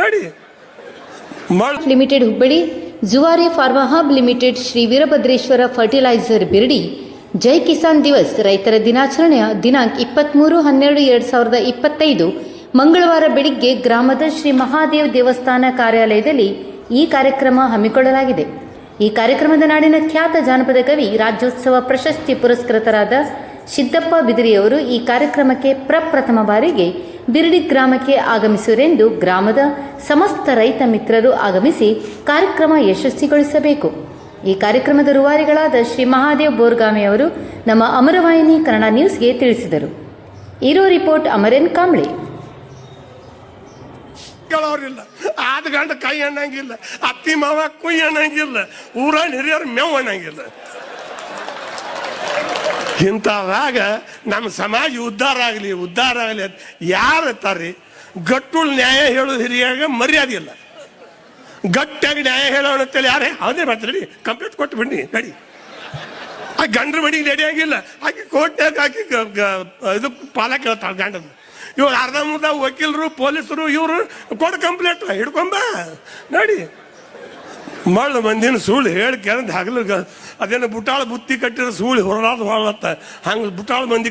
ನೋಡಿ. Limited Hubballi, Zuari pharma hub limited Shri Veerabhadreshwara fertiliser Biradi. Jai Kisan Diwas, ರೈತರ ದಿನಾಚರಣೆಯ ದಿನಾಂಕ ಇಪ್ಪತ್ತ್ಮೂರು ಹನ್ನೆರಡು ಎರಡು ಸಾವಿರದ ಇಪ್ಪತ್ತೈದು. ಮಂಗಳವಾರ ಬೆಳಿಗ್ಗೆ ಗ್ರಾಮದ ಶ್ರೀ ಮಹಾದೇವ್ ದೇವಸ್ಥಾನ ಕಾರ್ಯಾಲಯದಲ್ಲಿ ಈ ಕಾರ್ಯಕ್ರಮ ಹಮ್ಮಿಕೊಳ್ಳಲಾಗಿದೆ. ಈ ಕಾರ್ಯಕ್ರಮದ ನಾಡಿನ ಖ್ಯಾತ ಜಾನಪದ ಕವಿ, ರಾಜ್ಯೋತ್ಸವ ಪ್ರಶಸ್ತಿ ಪುರಸ್ಕೃತರಾದ ಸಿದ್ದಪ್ಪ ಬಿದಿರಿಯವರು ಈ ಕಾರ್ಯಕ್ರಮಕ್ಕೆ ಪ್ರಪ್ರಥಮ ಬಾರಿಗೆ ಬಿರಡಿ ಗ್ರಾಮಕ್ಕೆ ಆಗಮಿಸುವರೆಂದು ಗ್ರಾಮದ ಸಮಸ್ತ ರೈತ ಮಿತ್ರರು ಆಗಮಿಸಿ ಕಾರ್ಯಕ್ರಮ ಯಶಸ್ವಿಗೊಳಿಸಬೇಕು. ಈ ಕಾರ್ಯಕ್ರಮದ ರೂವಾರಿಗಳಾದ ಶ್ರೀ ಮಹಾದೇವ್ ಬೋರ್ಗಾಮಿ ಅವರು ನಮ್ಮ ಅಮರವಾಹಿನಿ ಕನ್ನಡ ನ್ಯೂಸ್ಗೆ ತಿಳಿಸಿದರು. ಇರೋ ರಿಪೋರ್ಟ್ ಅಮರೇನ್ ಕಾಂಬ್ಳೆ. ಕೇಳೋರಿಲ್ಲ. ಗಂಡ ಕೈ ಅಣ್ಣಂಗಿಲ್ಲ ಅತ್ತಿ ಮಾವ ಕುಯ್ ಅಣ್ಣಂಗಿಲ್ಲ ಊರ ಹಿರಿಯರು ಮೇವ್ ಅನ್ನಂಗಿಲ್ಲ. ಇಂಥವಾಗ ನಮ್ಮ ಸಮಾಜ ಉದ್ಧಾರ ಆಗಲಿ ಉದ್ಧಾರ ಆಗಲಿ ಅಂತ ಯಾರು ಇರ್ತಾರ್ರಿ ಗಟ್ಟುಳ್ ನ್ಯಾಯ ಹೇಳೋದು ಹಿರಿಯಾಗ ಮರ್ಯಾದೆ ಇಲ್ಲ. ಗಟ್ಟಿಯಾಗಿ ನ್ಯಾಯ ಹೇಳೋಣ ಅಂತೇಳಿ ಯಾರೇ? ಅದೇ ಮಾತಾಡಿ ಕಂಪ್ಲೇಂಟ್ ಕೊಟ್ಟು ಬನ್ನಿ, ನಡಿ. ಆ ಗಂಡ್ರ ಮಡಿಗೆ ರೆಡಿ ಆಗಿಲ್ಲ. ಆಕೆ ಕೋರ್ಟ್ನಾಗ ಗ- ಇದು ಪಾಲ ಕೇಳ್ತಾಳೆ ಗಂಡನ. ಇವಾಗ ಅರ್ಧ ವಕೀಲರು, ಪೊಲೀಸರು, ಇವರು ಕೊಡು ಕಂಪ್ಲೇಂಟ್ ಹಿಡ್ಕೊಂಬ, ನೋಡಿ. ಮಳ್ಳು ಮಂದಿನ ಸುಳ್ಳು ಹೇಳಿ ಕೇಳಿದ ಹಗಲು ಅದೇನು ಬುಟಾಳ ಬುತ್ತಿ ಕಟ್ಟಿರೋ ಸುಳ್ಳು ಹೊರಲಾದ ಹೊರಲತ್ತ. ಹಂಗೆ ಬುಟಾಳ ಮಂದಿ